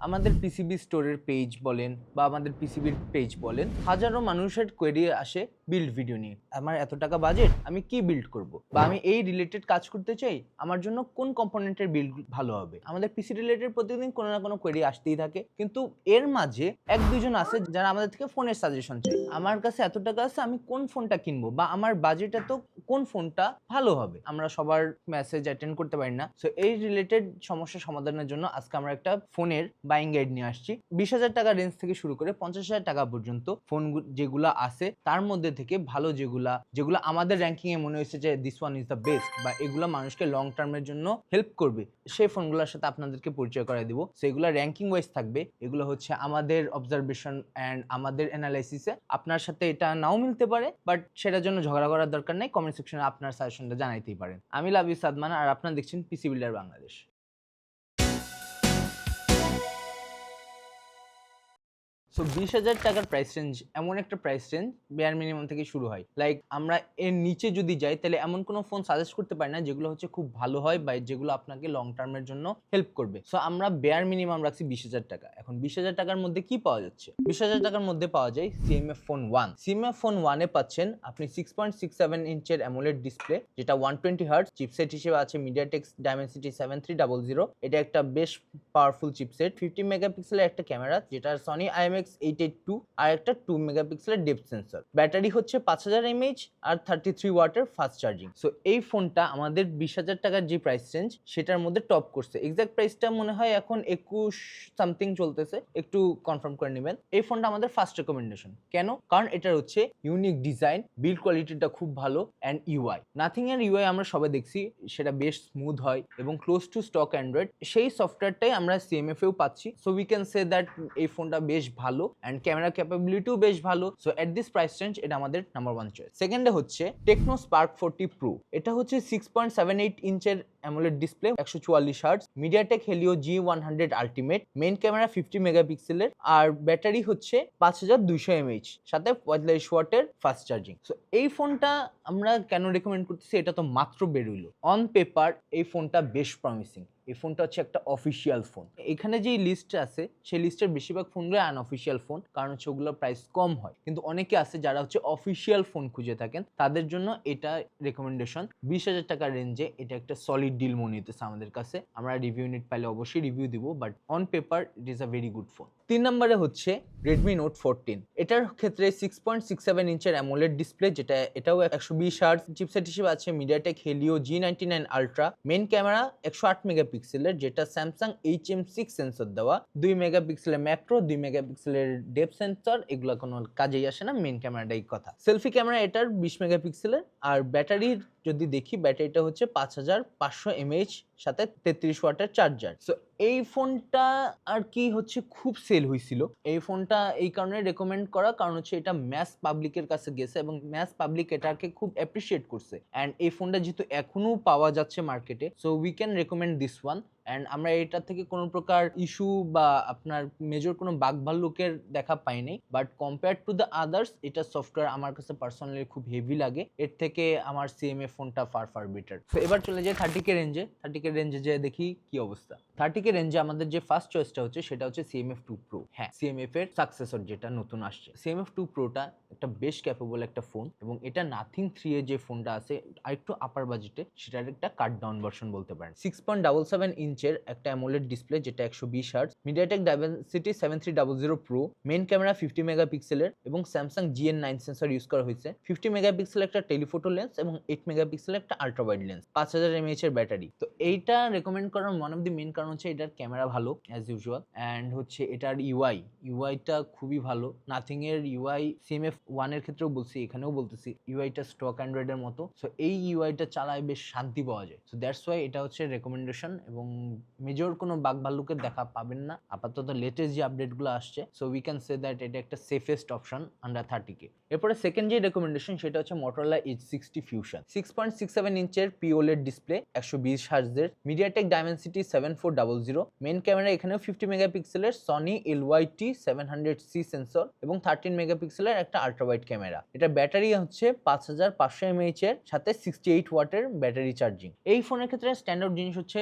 আমাদের পিসিবি স্টোরের পেজ বলেন বা আমাদের পিসিবির পেজ বলেন হাজারো মানুষের কোয়েরি আসে বিল্ড ভিডিও নিয়ে। আমার এত টাকা বাজেট আমি কি বিল্ড করব? বা আমি এই রিলেটেড কাজ করতে চাই, আমার জন্য কোন কম্পোনেন্টের বিল্ড ভালো হবে? আমাদের পিসি রিলেটেড প্রতিদিন কোনো না কোনো কোয়েরি আসতেই থাকে। কিন্তু এর মাঝে এক দুজন আছে যারা আমাদের থেকে ফোনের সাজেশন চাই আমার কাছে এত টাকা আছে, আমি কোন ফোনটা কিনবো? বা আমার বাজেট এত কোন ফোনটা ভালো হবে? আমরা সবার মেসেজ অ্যাটেন্ড করতে পারি না। সো এই রিলেটেড সমস্যা সমাধানের জন্য আজকে আমরা একটা ফোনের বাইং গাইড নিয়ে আসছি। বিশ হাজার টাকা রেঞ্জ থেকে শুরু করে পঞ্চাশ হাজার টাকা পর্যন্ত ফোন যেগুলো আছে, তার মধ্যে থেকে ভালো যেগুলা, যেগুলো আমাদের র্যাঙ্কিং এ মনে হয়েছে যে this one is the best বা এগুলো মানুষকে লং টার্মের জন্য হেল্প করবে, সেই ফোনগুলোর সাথে আপনাদেরকে পরিচয় করাই দিব। সেগুলো র্যাঙ্কিং ওয়াইজ থাকবে, এগুলো হচ্ছে আমাদের অবজারভেশন অ্যান্ড আমাদের অ্যানালাইসিসে আপনার সাথে এটা নাও মিলতে পারে বাট সেটার জন্য ঝগড়া করার দরকার নেই। কমেন্ট সেকশনে আপনার সাজেশনটা জানাইতেই পারেন। আমি লাভ ইউ সাদমান, আর আপনারা দেখছেন পিসি বিল্ডার বাংলাদেশ সো বিশ হাজার টাকার প্রাইস রেঞ্জ এমন একটা প্রাইস রেঞ্জ বেয়ার মিনিমাম থেকে শুরু হয়। লাইক আমরা এর নিচে যদি যাই, তাহলে এমন কোনো ফোন সাজেস্ট করতে পারি না, যেগুলো হচ্ছে খুব ভালো হয় বা যেগুলো আপনাকে লং টার্মের জন্য হেল্প করবে। সো আমরা বেয়ার মিনিমাম রাখছি বিশ হাজার টাকা। এখন বিশ হাজার টাকার মধ্যে কি পাওয়া যাচ্ছে? বিশ হাজার টাকার মধ্যে পাওয়া যায় CMF phone one CMF phone ওয়ানে পাচ্ছেন আপনি সিক্স পয়েন্ট সিক্স সেভেন ইঞ্চের অ্যামোলেড ডিসপ্লে যেটা ওয়ান টোয়েন্টি হার্ট চিপসেট হিসেবে আছে MediaTek Dimensity seven three double zero এটা একটা বেশ পাওয়ারফুল চিপসেট ফিফটি মেগাপিক্সেলের একটা ক্যামেরা যেটা Sony IMX eight eight two আর একটা টু মেগাপিক্সেলের ডেপ সেন্সর ব্যাটারি হচ্ছে পাঁচ হাজার এমএইচ আর থার্টি থ্রি ওয়াটের ফাস্ট চার্জিং সো এই ফোনটা আমাদের বিশ হাজার টাকার যে প্রাইস রেঞ্জ সেটার মধ্যে টপ করছে। এক্সাক্ট প্রাইসটা মনে হয় এখন একুশ সামথিং চলতেছে। একটু কনফার্ম করে নেবেন। এই ফোনটা আমাদের ফার্স্ট রেকমেন্ডেশন কেন? কারণ এটার হচ্ছে ইউনিক ডিজাইন বিল্ড কোয়ালিটিটা খুব ভালো অ্যান্ড ইউআই নাথিং এর ইউআই আমরা সবাই দেখছি, সেটা বেশ স্মুথ হয় এবং ক্লোজ টু স্টক অ্যান্ড্রয়েড সেই সফটওয়্যারটাই আমরা সিএমএফ এও পাচ্ছি। So we can say that এই ফোনটা বেশ ভালো অ্যান্ড ক্যামেরা ক্যাপাবিলিটিও বেশ ভালো। So at this price range এটা আমাদের নাম্বার ওয়ান চয়েস সেকেন্ডে হচ্ছে টেকনো স্পার্ক ফোরটি প্রো এটা হচ্ছে সিক্স পয়েন্ট সেভেন এইট ইঞ্চের অ্যামোলেড ডিসপ্লে একশো চুয়াল্লিশ hertz MediaTek Helio G one hundred ultimate main camera fifty মেগাপিক্সেলের আর ব্যাটারি হচ্ছে পাঁচ হাজার দুইশো এমএইচ, সাথে পঁয়তাল্লিশ ওয়াটের ফাস্ট চার্জিং সো এই ফোনটা আমরা কেন রেকমেন্ড করতেছি, এটা তো মাত্র বেরোইলো। অন পেপার এই ফোনটা বেশ প্রমিসিং এই ফোনটা হচ্ছে একটা অফিসিয়াল ফোন এখানে যেই লিস্ট আছে, সেই লিস্টের বেশিরভাগ ফোনগুলো আনঅফিসিয়াল ফোন কারণ হচ্ছে ওগুলোর প্রাইস কম হয়। কিন্তু অনেকে আছে যারা হচ্ছে অফিসিয়াল ফোন খুঁজে থাকেন, তাদের জন্য এটা রেকমেন্ডেশন বিশ হাজার টাকার রেঞ্জে এটা একটা সলিড ডিল মনে হইতেছে আমাদের কাছে। আমরা রিভিউ ইউনিট পাইলে অবশ্যই রিভিউ দিব but on paper it is a very good phone তিন নম্বরে হচ্ছে রেডমি নোট ফোরটিন এটার ক্ষেত্রে সিক্স পয়েন্ট সিক্স সেভেন ইঞ্চের অ্যামোলেড ডিসপ্লে যেটা এটাও একশো বিশ হার্ট চিপসেট হিসেবে আছে MediaTek Helio G ninety nine ultra main camera একশো আট মেগাপিক্সেলের যেটা Samsung H M six sensor দেওয়া। দুই মেগাপিক্সেলের ম্যাক্রো দুই মেগাপিক্সেলের ডেপ সেন্সর এগুলো কোনো কাজেই আসে না মেন ক্যামেরাটাই কথা। সেলফি ক্যামেরা এটার বিশ মেগাপিক্সেলের আর ব্যাটারির যদি দেখি ব্যাটারিটা হচ্ছে পাঁচ হাজার পাঁচশো এমএইচ সাথে তেত্রিশ ওয়াটের চার্জার সো এই ফোনটা আর কি হচ্ছে খুব সেল হয়েছিল এই ফোনটা এই কারণে রেকমেন্ড করা, কারণ হচ্ছে এটা ম্যাস পাবলিকের কাছে গেছে এবং ম্যাস পাবলিক এটাকে খুব অ্যাপ্রিসিয়েট করছে। অ্যান্ড এই ফোনটা যেহেতু এখনও পাওয়া যাচ্ছে মার্কেটে so we can recommend this one and আমরা এটার থেকে কোনো প্রকার ইস্যু বা আপনার মেজর কোনো বাগ ভাল্লুকের দেখা পাইনি। But compare to the others এটা সফটওয়্যার আমার কাছে পার্সোনালি খুব হেভি লাগে। এর থেকে আমার সিএমএ ফোনটা ফার ফার বেটার তো এবার চলে যাই থার্টি কে রেঞ্জে থার্টি কে রেঞ্জে যে দেখি কি অবস্থা। থার্টি কে রেঞ্জে আমাদের যে ফার্স্ট চয়েসটা হচ্ছে, সেটা হচ্ছে সিএমএফ টু প্রো হ্যাঁ সিএমএফ এর সাকসেসর যেটা নতুন আসছে। সিএমএফ টু প্রোটা একটা বেশ ক্যাপেবল একটা ফোন এবং এটা নাথিং থ্রি এ যে ফোনটা আছে, আরেকটু আপার বাজেটে সেটার একটা কাট ডাউন ভার্সন বলতে পারেন। সিক্স পয়েন্ট ডাবল সেভেন ইঞ্চের একটা অ্যামোলেড ডিসপ্লে যেটা একশো বিশ hertz MediaTek Dimensity seven three double zero pro main camera fifty মেগাপিক্সেলের এবং Samsung GN nine sensor use করা হয়েছে। ফিফটি মেগাপিক্সেল একটা টেলিফোটো লেন্স এবং এইট মেগাপিক্সেল একটা আল্ট্রা ওয়াইড লেন্স পাঁচ হাজার এমএইচ এর ব্যাটারি তো এইটা রেকমেন্ড করার ওয়ান অফ দি মেন কারণ হচ্ছে এটার ক্যামেরা ভালো অ্যাজ ইউজুয়াল অ্যান্ড হচ্ছে এটার ইউআই ইউআইটা খুবই ভালো। নাথিং এর ইউআই সিএমএফ ওয়ানের ক্ষেত্রেও বলছি, এখানেও বলতেছি ইউআইটা স্টক অ্যান্ড্রয়েডের মতো। সো এই ইউআইটা চালায় বেশ শান্তি পাওয়া যায়। সো দ্যাটস ওয়াই এটা হচ্ছে রেকমেন্ডেশন এবং মেজর কোনো বাঘ ভাল্লুকের দেখা পাবেন না। আপাতত লেটেস্ট যে আপডেটগুলো আসছে so we can say that এটা একটা safest option under thirty K এরপরে সেকেন্ড যে রেকমেন্ডেশন সেটা হচ্ছে Motorola Edge sixty fusion six point six seven ইঞ্চের পিওলের ডিসপ্লে একশো বিশ হার্জের MediaTek Dimensity seven four double zero main camera এখানেও ফিফটি মেগাপিক্সেলের Sony L Y T seven hundred C sensor এবং থার্টিন মেগাপিক্সেলের একটা আল্ট্রাওয়াইড ক্যামেরা এটা ব্যাটারি হচ্ছে পাঁচ হাজার পাঁচশো এমএইচ এর, সাথে সিক্সটি এইট ওয়াটের ব্যাটারি চার্জিং এই ফোনের ক্ষেত্রে স্ট্যান্ডার্ড জিনিস হচ্ছে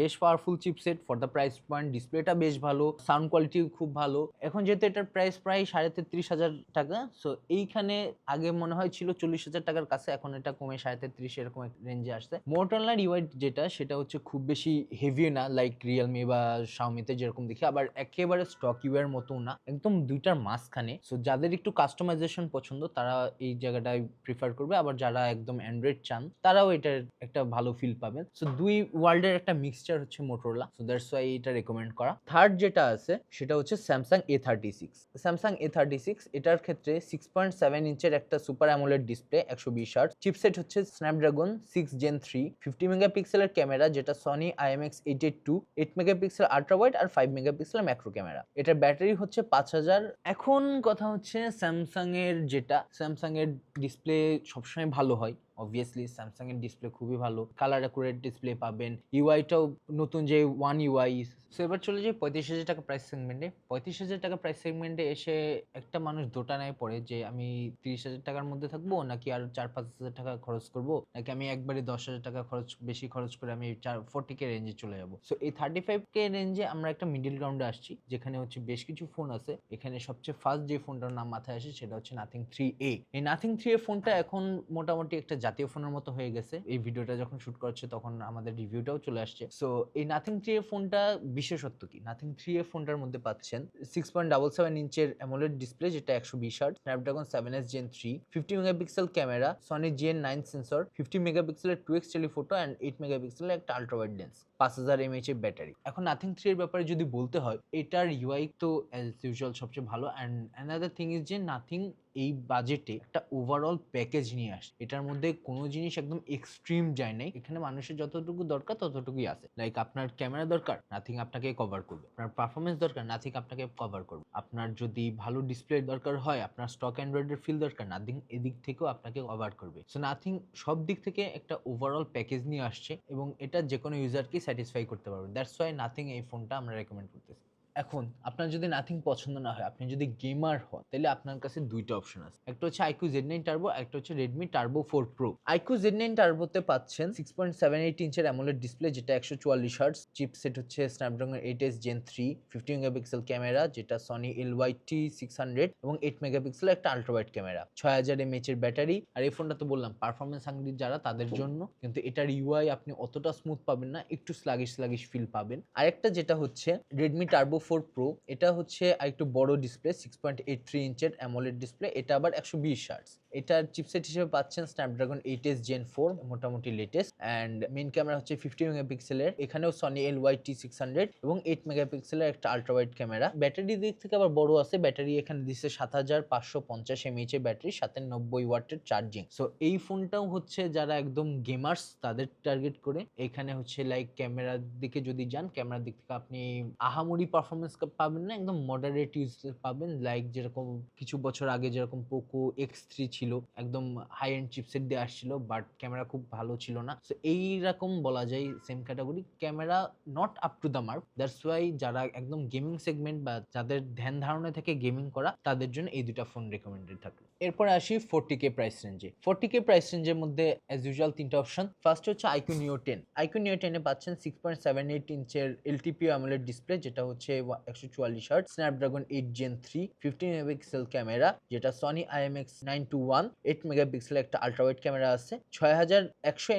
বেশ powerful chipset for the price point ডিসপ্লেটা বেশ ভালো সাউন্ড কোয়ালিটি খুব ভালো। এখন যেহেতু এটার প্রাইস প্রায় সাড়ে তেত্রিশ হাজার টাকা সো এইখানে আগে মনে হয় ছিল চল্লিশ হাজার টাকার কাছে, এখন এটা কমে সাড়ে তেত্রিশ এরকম রেঞ্জে আসছে। মোটরলার ইউআই যেটা, সেটা হচ্ছে খুব বেশি হেভি না লাইক রিয়েলমি বা শাওমিতে যেরকম দেখি, আবার একেবারে স্টক ইউ এর মতো না, একদম দুইটার মাঝখানে। সো যাদের একটু কাস্টমাইজেশন পছন্দ, তারা এই জায়গাটায় প্রিফার করবে। আবার যারা একদম অ্যান্ড্রয়েড চান, তারাও এটার একটা ভালো ফিল পাবেন। সো দুই ওয়ার্ল্ডের একটা মিক্সচার হচ্ছে মোটরলা সো দ্যাটস ওয়াই এটা রেকমেন্ড করা। থার্ড যেটা আছে, সেটা হচ্ছে Samsung A thirty six Samsung A thirty six এটার ক্ষেত্রে সিক্স পয়েন্ট সেভেন ইঞ্চের একটা সুপার অ্যামোলেড ডিসপ্লে একশো বিশ হার্ট চিপসেট হচ্ছে Snapdragon six gen three fifty মেগাপিক্সেলের ক্যামেরা যেটা Sony IMX eight eight two eight megapixel ultra wide আর five megapixel macro camera এটার ব্যাটারি হচ্ছে পাঁচ হাজার। এখন কথা হচ্ছে স্যামসাং এর যেটা স্যামসাং এর ডিসপ্লে সবসময় ভালো হয়। অবভিয়াসলি স্যামসাং এর ডিসপ্লে খুবই ভালো। কালার অ্যাকুরেট ডিসপ্লে পাবেন। ইউআইটাও নতুন যে ওয়ান ইউআই সো এবার চলে যাই পঁয়ত্রিশ হাজার টাকা প্রাইস সেগমেন্টে পঁয়ত্রিশ হাজার টাকা প্রাইস সেগমেন্টে এসে একটা মানুষ দোটানায় পড়ে যে, আমি তিরিশ হাজার টাকার মধ্যে থাকব নাকি আর চার পাঁচ হাজার টাকা খরচ করব? নাকি আমি একবারে দশ হাজার টাকা খরচ, বেশি খরচ করে আমি চার ফোরটি কে রেঞ্জে চলে যাব? সো এই থার্টি ফাইভ কে রেঞ্জে আমরা একটা মিডিল গ্রাউন্ডে আসছি, যেখানে হচ্ছে বেশ কিছু ফোন আছে। এখানে সবচেয়ে ফার্স্ট যে ফোনটার নাম মাথায় আসে সেটা হচ্ছে নাথিং থ্রি এ এই নাথিং থ্রি এ ফোনটা এখন মোটামুটি একটা জাতীয় ফোনের মতো হয়ে গেছে। এই ভিডিওটা যখন শুট করছে তখন আমাদের রিভিউটাও চলে আসছে। সো এই নাথিং থ্রি এ ফোনটা বিশেষত্ব কি? নাথিং থ্রি এ ফোনটার মধ্যে পাচ্ছেন সিক্স পয়েন্ট ডাবল সেভেন ইঞ্চের অ্যামোলেড ডিসপ্লে যেটা একশো বিশ hertz Snapdragon seven S gen three fifty megapixel camera Sony GN nine sensor fifty মেগাপিক্সেলের two X telephoto and eight মেগাপিক্সেলের একটা আল্ট্রাওয়াইড লেন্স পাঁচ হাজার এমএইচ এর ব্যাটারি এখন নাথিং থ্রি এর ব্যাপারে যদি বলতে হয়, এটার ইউআই তো অ্যাজ ইউজুয়াল সবচেয়ে ভালো অ্যান্ড অ্যানাদার থিং ইজ যে নাথিং এই বাজেটে একটা ওভারঅল প্যাকেজ নিয়ে আসে। এটার মধ্যে কোনো জিনিস একদম এক্সট্রিম যায় নাই। এখানে মানুষের যতটুকু দরকার, ততটুকুই আছে। লাইক আপনার ক্যামেরা দরকার নাথিং আপনাকে কভার করবে। আপনার পারফরমেন্স দরকার নাথিং আপনাকে কভার করবে। আপনার যদি ভালো ডিসপ্লে দরকার হয়, আপনার স্টক অ্যান্ড্রয়েডের ফিল দরকার নাথিং এদিক থেকেও আপনাকে কভার করবে। সো নাথিং সব দিক থেকে একটা ওভারঅল প্যাকেজ নিয়ে আসছে এবং এটা যে কোনো ইউজারকে স্যাটিসফাই করতে পারবে। দ্যাটস ওয়াই নাথিং এই ফোনটা আমরা রেকমেন্ড করতেছি। এখন আপনার যদি নাথিং পছন্দ না হয়, আপনি যদি গেমার হন, তাহলে আপনার কাছে দুইটা অপশন আছে। একটা হচ্ছে আইকিউ জেড নাইন টার্বো একটা হচ্ছে Redmi turbo four pro iQOO Z nine টার্বোতে পাচ্ছেন সিক্স পয়েন্ট সেভেন এইট ইঞ্চের অ্যামোলেড ডিসপ্লে যেটা একশো চুয়াল্লিশ হার্টস চিপসেট হচ্ছে Snapdragon eight S gen three fifty megapixel camera যেটা Sony L Y T six hundred এবং এইট মেগাপিক্সেল একটা ultrawide camera ছয় হাজার এমএচ এর ব্যাটারি আর এই ফোনটা তো বললাম পারফরমেন্স হাঙ্গরি যারা, তাদের জন্য। কিন্তু এটার ইউআই আপনি অতটা স্মুথ পাবেন না, একটু স্লাগিশ স্লাগিশ ফিল পাবেন। আরেকটা যেটা হচ্ছে রেডমি টার্বো ফোর প্রো, এটা হচ্ছে আরেকটু বড় display six point eight three ইঞ্চের AMOLED display এটা আবার একশো বিশ শার্টস এটার চিপসেট হিসেবে পাচ্ছেন Snapdragon eight S gen four মোটামুটি লেটেস্ট অ্যান্ড মেন ক্যামেরা হচ্ছে ফিফটি মেগাপিক্সেলের এখানেও Sony L Y T six hundred এবং এইট মেগাপিক্সেলের একটা আল্ট্রাওয়াইড ক্যামেরা ব্যাটারি দিক থেকে আবার বড় আছে ব্যাটারি এখানে দিচ্ছে সাত হাজার পাঁচশো পঞ্চাশ এমএইচ ব্যাটারি সাথে নব্বই ওয়াটের চার্জিং সো এই ফোনটাও হচ্ছে যারা একদম গেমার্স তাদের টার্গেট করে। এখানে হচ্ছে লাইক ক্যামেরার দিকে যদি যান ক্যামেরার দিক থেকে আপনি আহামরি পারফরমেন্স পাবেন না, একদম মডারেট ইউজ পাবেন। লাইক যেরকম কিছু বছর আগে যেরকম পোকো এক্স থ্রি ছিল, একদম হাই এন্ড চিপসেট দিয়ে আসছিল বাট ক্যামেরা খুব ভালো ছিল না। সো এইরকম বলা যায় same category camera not up to the mark that's why যারা একদম গেমিং সেগমেন্ট বা যাদের ধ্যান ধারণা থেকে গেমিং করা, তাদের জন্য এই দুটা ফোন রেকমেন্ডেড থাকল। এরপরে আসি ফোরটি কে প্রাইস রেঞ্জে ফোরটি কে প্রাইস রেঞ্জের মধ্যে অ্যাজ ইউজুয়াল তিনটা অপশন ফার্স্ট হচ্ছে iQOO Neo ten iQOO Neo টেনে পাচ্ছেন সিক্স পয়েন্ট সেভেন এইট ইঞ্চের এলটিপিও অ্যামোলেড ডিসপ্লে যেটা হচ্ছে একশো চুয়াল্লিশ hertz Snapdragon eight gen three fifteen megapixel camera যেটা Sony IMX nine two one eight megapixel একটা আল্ট্রাওয়াইড ক্যামেরা আছে, ছয় হাজার একশো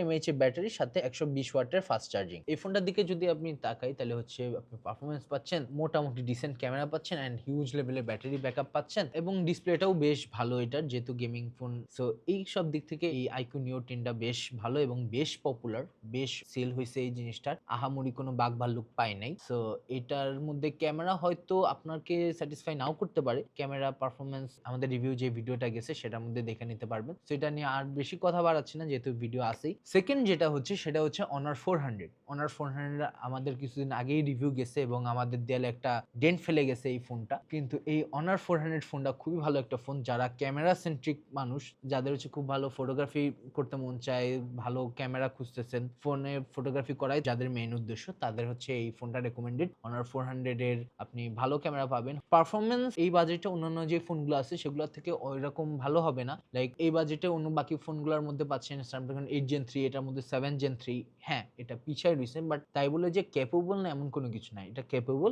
ব্যাটারির সাথে একশো বিশ ওয়াটের ফাস্ট চার্জিং এই ফোনটার দিকে যদি আপনি তাকাই, তাহলে হচ্ছে আপনি পারফরমেন্স পাচ্ছেন, মোটামুটি ডিসেন্ট ক্যামেরা পাচ্ছেন অ্যান্ড হিউজ লেভেলের ব্যাটারি ব্যাকআপ পাচ্ছেন এবং ডিসপ্লেটাও বেশ ভালো এটার, যেহেতু গেমিং ফোন সো এই সব দিক থেকে এই আইকু নিও টেনটা বেশ ভালো এবং বেশ পপুলার বেশ সেল হয়েছে এই জিনিসটার। আহামরি কোনো বাঘ ভাল্লুক পায় নাই। সো এটার মধ্যে ক্যামেরা হয়তো আপনাকে স্যাটিসফাই নাও করতে পারে। ক্যামেরা পারফরমেন্স আমাদের রিভিউ যে ভিডিওটা গেছে, সেটার মধ্যে দেখে নিতে পারবেন। সো এটা নিয়ে আর বেশি কথা বাড়াচ্ছি না, যেহেতু ভিডিও আসেই সেকেন্ড যেটা হচ্ছে, সেটা হচ্ছে Honor four hundred Honor four hundred আমাদের কিছুদিন আগেই রিভিউ গেছে এবং আমাদের দেয়ালে একটা ডেন্ট ফেলে গেছে এই ফোনটা কিন্তু এই অনার ফোর হান্ড্রেড ফোনটা খুবই ভালো একটা ফোন যারা ক্যামেরা সেন্ট্রিক মানুষ, যাদের হচ্ছে খুব ভালো ফটোগ্রাফি করতে মন চায়, ভালো ক্যামেরা খুঁজতেছেন ফোনে ফটোগ্রাফি করাই যাদের মেইন উদ্দেশ্য, তাদের হচ্ছে এই ফোনটা রেকমেন্ডেড অনার ফোর হান্ড্রেডের আপনি ভালো ক্যামেরা পাবেন। পারফরমেন্স এই বাজেটে অন্যান্য যে ফোনগুলো আছে, সেগুলোর থেকে ওইরকম ভালো হবে না। লাইক এই বাজেটে অন্য বাকি ফোনগুলোর মধ্যে পাচ্ছেন স্ন্যাপড্রাগন এইট জেন থ্রি এটার মধ্যে সেভেন জেন থ্রি হ্যাঁ এটা পিছায় রয়েছে বাট তাই বলে যে ক্যাপেবল না এমন কোনো কিছু নাই এটা ক্যাপেবল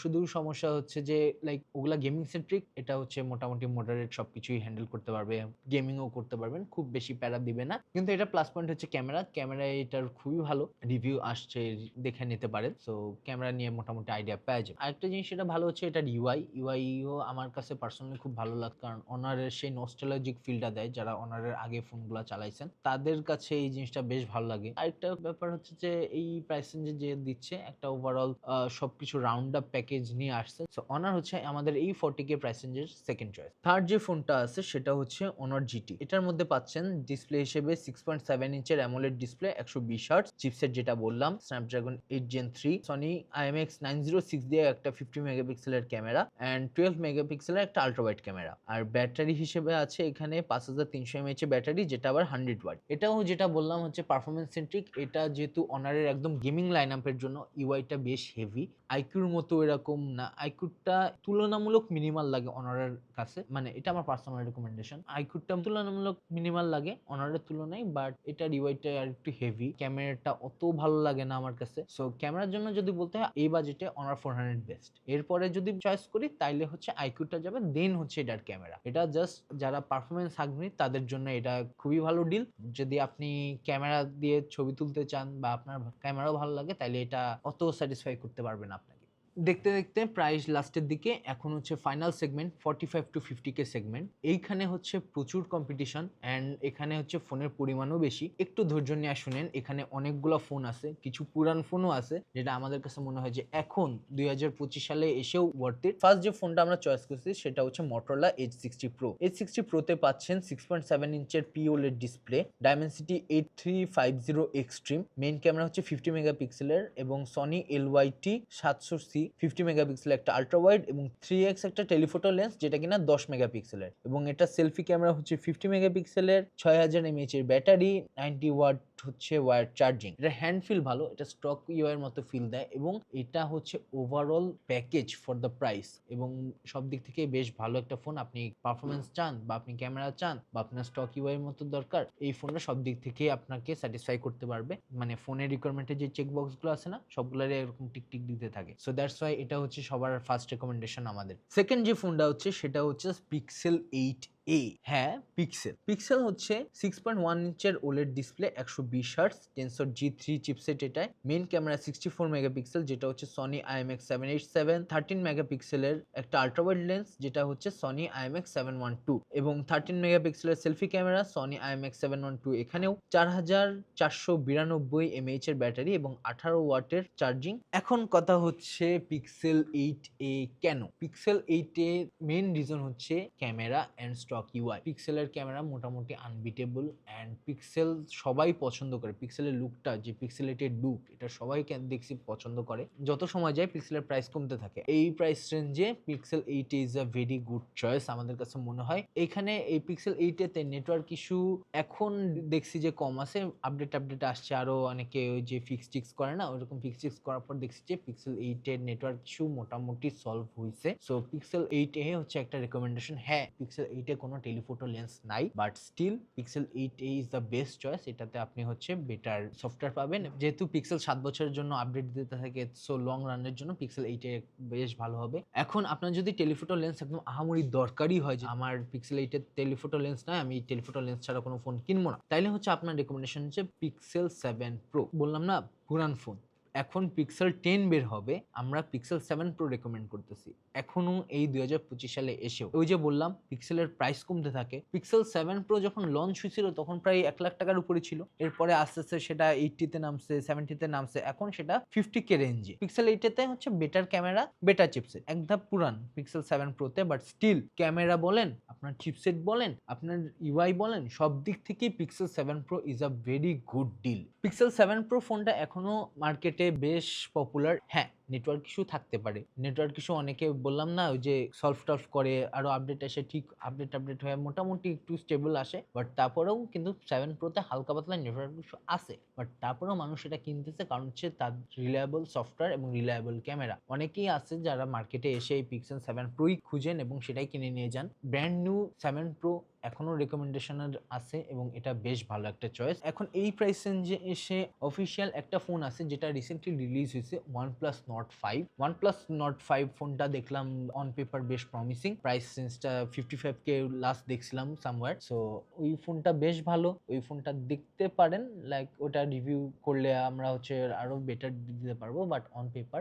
শুধু সমস্যা হচ্ছে যে লাইক ওগুলা গেমিং সেন্ট্রিক এটা হচ্ছে মোটামুটি মডারেট সব কিছুই হ্যান্ডেল করতে পারবে গেমিংও করতে পারবেন, খুব বেশি প্যারা দিবে না। কিন্তু এটা প্লাস পয়েন্ট হচ্ছে ক্যামেরা ক্যামেরা এটার খুবই ভালো রিভিউ আসছে, দেখে নিতে পারেন সো ক্যামেরা নিয়ে মোটামুটি আইডিয়া পেয়ে যাবে আরেকটা জিনিস এটা ভালো হচ্ছে এটার ইউআই ইউআইও আমার কাছে পার্সোনালি খুব ভালো লাগে কারণ অনারের সেই নস্টালজিক ফিলটা দেয়, যারা অনারের আগে ফোনগুলো চালাইছেন, তাদের কাছে এই জিনিসটা বেশ ভালো লাগে। আরেকটা ব্যাপার হচ্ছে যে, এই প্রাইস রেঞ্জে যে দিচ্ছে, একটা ওভারঅল সবকিছু রাউন্ড আপ প্যাকেজ নিয়ে আসছে। সো অনার হচ্ছে আমাদের এই ফর্টি কে প্রাইস রেঞ্জের সেকেন্ড চয়েস থার্ড যে ফোনটা আছে, সেটা হচ্ছে অনার জিটি এটার মধ্যে পাচ্ছেন ডিসপ্লে হিসেবে সিক্স পয়েন্ট সেভেন ইঞ্চের অ্যামোলেড ডিসপ্লে একশো বিশ হার্টস চিপসেট যেটা বললাম Snapdragon eight gen three Sony IMX nine zero six দিয়ে একটা ফিফটি মেগাপিক্সেলের ক্যামেরা অ্যান্ড টুয়েলভ মেগাপিক্সেলের একটা আল্ট্রাওয়াইড ক্যামেরা আর ব্যাটারি হিসেবে আছে এখানে পাঁচ হাজার তিনশো এমএইচ ব্যাটারি যেটা আবার হান্ড্রেড ওয়াট এটাও যেটা বললাম হচ্ছে পারফরমেন্স সেন্ট্রিক এটা যেহেতু অনারের একদম গেমিং লাইন আপের জন্য ইউআইটা বেশ হেভি আইকিউর মতো এরকম না। আইকিউটা তুলনামূলক মিনিমাল লাগে অনারের কাছে। মানে এটা আমার পার্সোনাল রেকমেন্ডেশন আইকিউটা তুলনামূলক মিনিমাল লাগে অনারের তুলনায় বাট এটার ইউআইটা আর একটু হেভি ক্যামেরাটা অত ভালো লাগে না আমার কাছে। সো ক্যামেরার জন্য যদি বলতে হয়, এই বাজেটে অনার ফোর হান্ড্রেড বেস্ট এরপরে যদি চয়েস করি, তাইলে হচ্ছে আইকিউটা যাবে দেন হচ্ছে এটার ক্যামেরা এটা জাস্ট যারা পারফরমেন্স আগ্রহী, তাদের জন্য এটা খুবই ভালো ডিল যদি আপনি ক্যামেরা দিয়ে ছবি তুলতে চান বা আপনার ক্যামেরাও ভালো লাগে তাহলে এটা অত স্যাটিসফাই করতে পারবে না আপনাকে। দেখতে দেখতে প্রাইস লাস্টের দিকে এখন হচ্ছে final segment forty five to fifty K segment এইখানে হচ্ছে প্রচুর কম্পিটিশন অ্যান্ড এখানে হচ্ছে ফোনের পরিমাণও বেশি। একটু ধৈর্য নিয়ে শুনেন, এখানে অনেকগুলো ফোন আছে, কিছু পুরান ফোনও আছে, যেটা আমাদের কাছে মনে হয় যে এখন দুই হাজার পঁচিশ সালে এসেও ওয়ার্থ ইট ফার্স্ট যে ফোনটা আমরা চয়েস করছি, সেটা হচ্ছে Motorola H sixty pro H sixty প্রোতে পাচ্ছেন সিক্স পয়েন্ট সেভেন ইঞ্চের পিওলের display Dimensity eight three five zero extreme main camera হচ্ছে ফিফটি মেগাপিক্সেলের এবং সনি এল ওয়াইটি সাতশো সি ফিফটি মেগাপিক্সেল একটা আল্ট্রা ওয়াইড এবং থ্রি এক্স একটা টেলিফোটো লেন্স যেটা কিনা দশ মেগাপিক্সেলের। এবং এটা সেলফি ক্যামেরা হচ্ছে ফিফটি মেগাপিক্সেলের, ছয় হাজার এমএইচ এর ব্যাটারি নাইনটি ওয়াট হচ্ছে ওয়ার চার্জিং এটা হ্যান্ড ফিল ভালো, এটা স্টক ইউ এর মতো ফিল দেয় এবং এটা হচ্ছে overall package for the price এবং সব দিক থেকে বেশ ভালো একটা ফোন আপনি পারফরমেন্স চান বা আপনি ক্যামেরা চান বা আপনার স্টক ইউ এর মতো দরকার, এই ফোনটা সব দিক থেকে আপনাকে স্যাটিসফাই করতে পারবে। মানে ফোনের রিকোয়ারমেন্টের যে চেক বক্সগুলো আছে না সবগুলোর এরকম টিক টিক দিতে থাকে। সো দ্যাটস ওয়াই এটা হচ্ছে সবার ফার্স্ট রেকমেন্ডেশন আমাদের। সেকেন্ড যে ফোনটা হচ্ছে, সেটা হচ্ছে পিক্সেল এইট এ হ্যাঁ। পিক্সেল পিক্সেল হচ্ছে সিক্স পয়েন্ট ওয়ান ইঞ্চের ওলেড ডিসপ্লে একশো বিশ hertz Tensor G three chipset এটায়। Main camera sixty four megapixel যেটা হচ্ছে Sony IMX seven eight seven thirteen মেগাপিক্সেলের একটা আল্ট্রাওয়াইড লেন্স যেটা হচ্ছে Sony IMX seven one two এবং থার্টিন মেগাপিক্সেলের selfie camera Sony IMX seven one two এখানেও। চার হাজার চারশো বিরানব্বই এমএইচ এর ব্যাটারি এবং আঠারো ওয়াটের চার্জিং এখন কথা হচ্ছে পিক্সেল এইট এ কেন? Pixel eight A main reason হচ্ছে ক্যামেরা অ্যান্ড স্টক ইউআই পিক্সেলের ক্যামেরা মোটামুটি আনবিটেবল অ্যান্ড পিক্সেল সবাই পছন্দ করে। পিক্সেলের লুকটা যে পিক্সেলেটেড লুক এটা সবাই দেখছি পছন্দ করে। যত সময় যায় পিক্সেলের প্রাইস কমতে থাকে। এই প্রাইস রেঞ্জে Pixel eight is a very good choice আমাদের কাছে মনে হয়। এখানে এই পিক্সেল এইট এইটেতে নেটওয়ার্ক ইস্যু এখন দেখছি যে কম আছে। আপডেট আপডেট আসছে আরও অনেকে ওই যে ফিক্স টিক্স করে না? ওইরকম ফিক্স টিক্স করার পর দেখছি যে পিক্সেল এইটের নেটওয়ার্ক ইস্যু মোটামুটি সলভ হয়েছে সো পিক্সেল এইট এ হচ্ছে একটা রেকমেন্ডেশন হ্যাঁ পিক্সেল এইটে কোনো টেলিফোটো লেন্স নাই but still Pixel eight is the best choice এটাতে আপনি হচ্ছে বেটার সফটওয়্যার পাবেন। যেহেতু পিক্সেল সাত বছরের জন্য আপডেট দিতে থাকে সো লং রানের জন্য পিক্সেল এইটে বেশ ভালো হবে। এখন আপনার যদি টেলিফোটো লেন্স একদম আহামরি দরকারই হয়, যে আমার পিক্সেল এইটের টেলিফোটো লেন্স নয়, আমি টেলিফোটো লেন্স ছাড়া কোনো ফোন কিনবো না। তাইলে হচ্ছে আপনার রেকমেন্ডেশন হচ্ছে পিক্সেল সেভেন প্রো বললাম না, পুরান ফোন এখন পিক্সেল টেন বের হবে, আমরা পিক্সেল সেভেন প্রো রেকমেন্ড করতেছি। এখনও এই দুই হাজার পঁচিশ সালে এসেও। ওই যে বললাম পিক্সেলের প্রাইস কমতে থাকে। পিক্সেল সেভেন প্রো যখন লঞ্চ হয়েছিল, তখন প্রায় এক লাখ টাকার উপরে ছিল। এরপরে আস্তে আস্তে সেটা এইটটিতে নামছে সেভেন্টিতে নামছে। এখন সেটা ফিফটি কে রেঞ্জে পিক্সেল এইটেতে হচ্ছে বেটার ক্যামেরা বেটার চিপসেট এক ধাপ পুরান পিক্সেল সেভেন প্রোতে বাট স্টিল ক্যামেরা বলেন, আপনার চিপসেট বলেন, আপনার ইউআই বলেন, সব দিক থেকেই Pixel seven pro is a very good deal Pixel seven pro ফোনটা এখনও মার্কেটে বেশ পপুলার হ্যাঁ নেটওয়ার্ক ইস্যু থাকতে পারে। নেটওয়ার্ক ইস্যু অনেকে বললাম না, ওই যে সলভ টলভ করে, আরও আপডেট এসে ঠিক আপডেট আপডেট হয়ে মোটামুটি একটু স্টেবল আসে। বাট তারপরেও কিন্তু সেভেন প্রোতে হালকা পাতলা নেটওয়ার্ক ইস্যু আসে বাট তারপরেও মানুষ এটা কিনতেছে কারণ হচ্ছে তার রিলায়েবল সফটওয়্যার এবং রিলায়েবল ক্যামেরা অনেকেই আছে যারা মার্কেটে এসে এই পিক্সেল সেভেন প্রোই খুঁজেন এবং সেটাই কিনে নিয়ে যান। ব্র্যান্ড নিউ সেভেন প্রো এখনও রেকমেন্ডেশনের আছে এবং এটা বেশ ভালো একটা চয়েস এখন এই প্রাইস রেঞ্জে এসে অফিসিয়াল একটা ফোন আছে যেটা রিসেন্টলি রিলিজ হয়েছে OnePlus Nord five OnePlus Nord five ফোনটা দেখলাম অন পেপার বেশ প্রমিসিং প্রাইস রেঞ্জটা ফিফটি ফাইভ কে লাস্ট দেখছিলাম সামওয়ার সো ওই ফোনটা বেশ ভালো। ওই ফোনটা দেখতে পারেন লাইক ওটা রিভিউ করলে আমরা হচ্ছে আরও বেটার দিতে পারব but on paper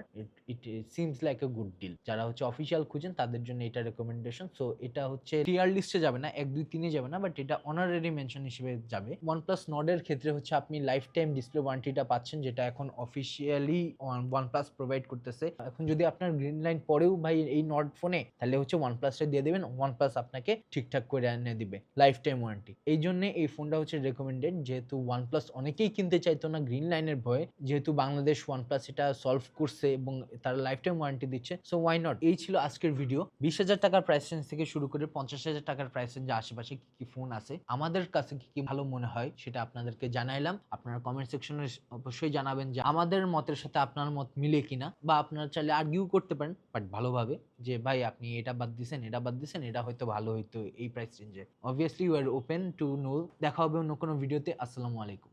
it seems like a good deal যারা হচ্ছে অফিসিয়াল খুঁজেন, তাদের জন্য এটা রেকমেন্ডেশন সো এটা হচ্ছে টিয়ার লিস্টে যাবে না, এক, দুই, তিনে যাবে না বাট এটা অনারারি মেনশন হিসেবে যাবে। ওয়ান প্লাস নডের ক্ষেত্রে হচ্ছে আপনি লাইফ টাইম ডিসপ্লে ওয়ারেন্টিটা পাচ্ছেন, যেটা এখন অফিসিয়ালি ওয়ান প্লাস প্রোভাইড করতেছে। এখন যদি আপনার গ্রিন লাইন পরেও ভাই এই নট ফোনে তাহলে হচ্ছে ওয়ান প্লাসটা দিয়ে দেবেন। ওয়ান প্লাস আপনাকে ঠিকঠাক করে এনে দিবে। লাইফ টাইম ওয়ারেন্টি এই জন্য এই ফোনটা হচ্ছে রেকমেন্ডেড যেহেতু ওয়ান প্লাস অনেকেই কিনতে চাইতো না গ্রিন লাইনের ভয়ে, যেহেতু বাংলাদেশ ওয়ান প্লাস এটা সলভ করছে এবং তারা লাইফ টাইম ওয়ারেন্টি দিচ্ছে সো ওয়াই নট এই ছিল আজকের ভিডিও বিশ হাজার টাকার প্রাইস রেঞ্জ থেকে শুরু করে পঞ্চাশ হাজার টাকার প্রাইস রেঞ্জে আশেপাশে কি কি ফোন আছে, আমাদের কাছে কি কি ভালো মনে হয় সেটা আপনাদেরকে জানাইলাম। আপনারা কমেন্ট সেকশনে অবশ্যই জানাবেন যে আমাদের মতের সাথে আপনার মত মিলে কিনা। বা আপনারা চাইলে আর্গিউ করতে পারেন বাট ভালোভাবে যে, ভাই, আপনি এটা বাদ দিছেন, এটা বাদ দিছেন, এটা হয়তো ভালো হইতো এই প্রাইস রেঞ্জে obviously you are open to know দেখা হবে অন্য কোনো ভিডিওতে আসসালামু আলাইকুম।